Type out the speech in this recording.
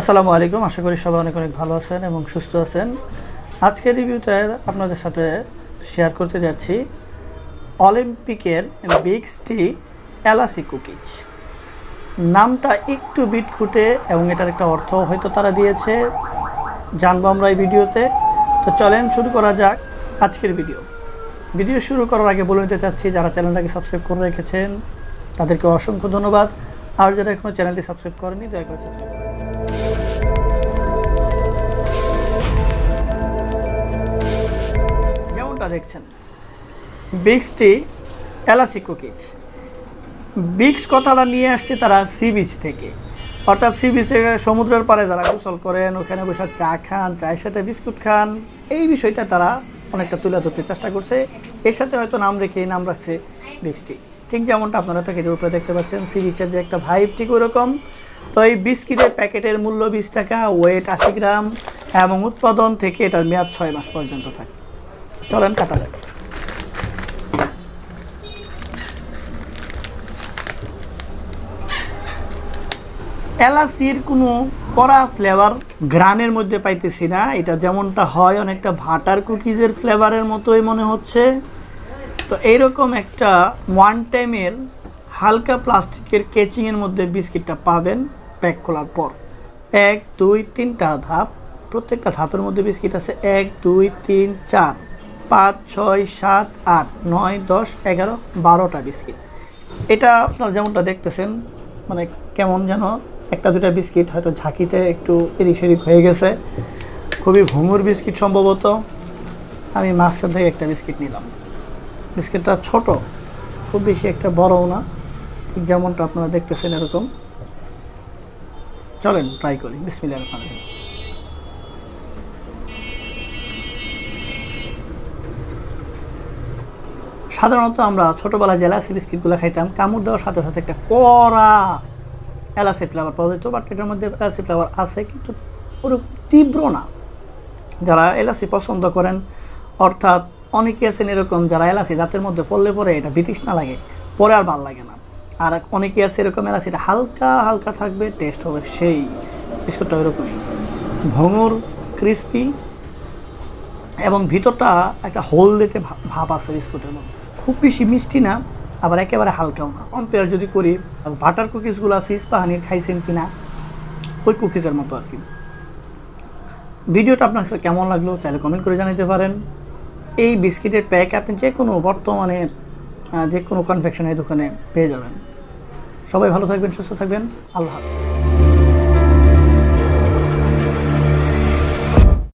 আসসালামু আলাইকুম। আশা করি সবাই অনেক অনেক ভালো আছেন এবং সুস্থ আছেন। আজকের রিভিউতে আপনাদের সাথে শেয়ার করতে যাচ্ছি। অলিম্পিকের বিগ স্টি এলাসি কুকিজ। নামটা একটু বিট খুঁটে এবং এটার একটা অর্থ হয়তো তারা দিয়েছে। জানব আমরা এই ভিডিওতে। তো চলেন শুরু করা যাক আজকের ভিডিও ভিডিও শুরু করার আগে বলে নিতে চাচ্ছি, যারা চ্যানেলটাকে সাবস্ক্রাইব করে রেখেছেন, তাদেরকে অসংখ্য ধন্যবাদ। আর যারা এখনও চ্যানেলটি সাবস্ক্রাইব করেনি দয়া করে সাবস্ক্রাইব দেখছেন। বিক্সটি এলাচি কুকিজ বিক্স কথাটা নিয়ে আসছে তারা সি বিচ থেকে। অর্থাৎ সি বিচ থেকে সমুদ্রের পাড়ে যারা গোসল করেন, ওখানে বসে চা খান, চায়ের সাথে বিস্কুট খান, এই বিষয়টা তারা অনেকটা তুলে ধরতে চেষ্টা করছে। এর সাথে হয়তো নাম রেখে নাম রাখছে বিক্সটি ঠিক যেমনটা আপনারা প্যাকেটের উপরে দেখতে পাচ্ছেন সি বিচের যে একটা ভাইব ঠিক ওরকম তো এই বিস্কিটের প্যাকেটের মূল্য বিশ টাকা ওয়েট আশি গ্রাম এবং উৎপাদন থেকে এটার মেয়াদ ছয় মাস পর্যন্ত থাকে। চলেন কাটা যাক এলাচির কোনো কড়া ফ্লেভার গ্রানের মধ্যে পাইতেছি না। এটা যেমনটা হয় অনেকটা ভাটার কুকিজের ফ্লেভারের মতোই মনে হচ্ছে। তো এইরকম একটা ওয়ান টাইমের হালকা প্লাস্টিকের কেচিংয়ের মধ্যে বিস্কিটটা পাবেন প্যাক করার পর। এক, দুই, তিনটা ধাপ, প্রত্যেকটা ধাপের মধ্যে বিস্কিট আছে। এক, দুই, তিন, চার। পাঁচ, ছয়, সাত, আট, নয়, দশ, এগারো, বারোটা বিস্কিট। এটা আপনার যেমনটা দেখতেছেন মানে কেমন যেন একটা দুটা বিস্কিট হয়তো ঝাঁকিতে একটু এদিক সেদিক হয়ে গেছে। খুবই ভঙ্গুর বিস্কিট সম্ভবত। আমি মাঝখান থেকে একটা বিস্কিট নিলাম। বিস্কিটটা ছোট, খুব বেশি একটা বড়ও না, ঠিক যেমনটা আপনারা দেখতেছেন এরকম। চলেন ট্রাই করি। বিসমিল্লাহ রহমান সাধারণত আমরা ছোটোবেলায় যে এলাচি বিস্কিটগুলো খাইতাম, কামড় দেওয়ার সাথে সাথে একটা কড়া এলাচি ফ্লেভার পাওয়া যেত বাট এটার মধ্যে এলাচি ফ্লেভার আছে, কিন্তু ওরকম তীব্র না। যারা এলাচি পছন্দ করেন, অর্থাৎ অনেকে আছেন এরকম যারা এলাচি দাঁতের মধ্যে পড়লে পরে এটা বিতৃষ্ণা লাগে, পরে আর ভালো লাগে না। আর অনেকে আছে এরকম এলাচিটা হালকা হালকা থাকবে টেস্ট হবে সেই বিস্কুটটা ওরকমই ভঙুর ক্রিস্পি এবং ভিতরটা একটা হলদেটে ভাব আছে বিস্কুটের মধ্যে। খুব বেশি মিষ্টি না, আবার একেবারে হালকাও না। কম্পেয়ার যদি করি বাটার কুকিজগুলো আছে, ইস্পাহানির খাইছেন কি না ওই কুকিজের মতো আর কি ভিডিওটা আপনার কেমন লাগল, চাইলে কমেন্ট করে জানাতে পারেন। এই বিস্কিটের প্যাক আপনি যে কোনো বর্তমানে যে কোনো কনফেকশনের দোকানে পেয়ে যাবেন। সবাই ভালো থাকবেন, সুস্থ থাকবেন। আল্লাহ হাফিজ।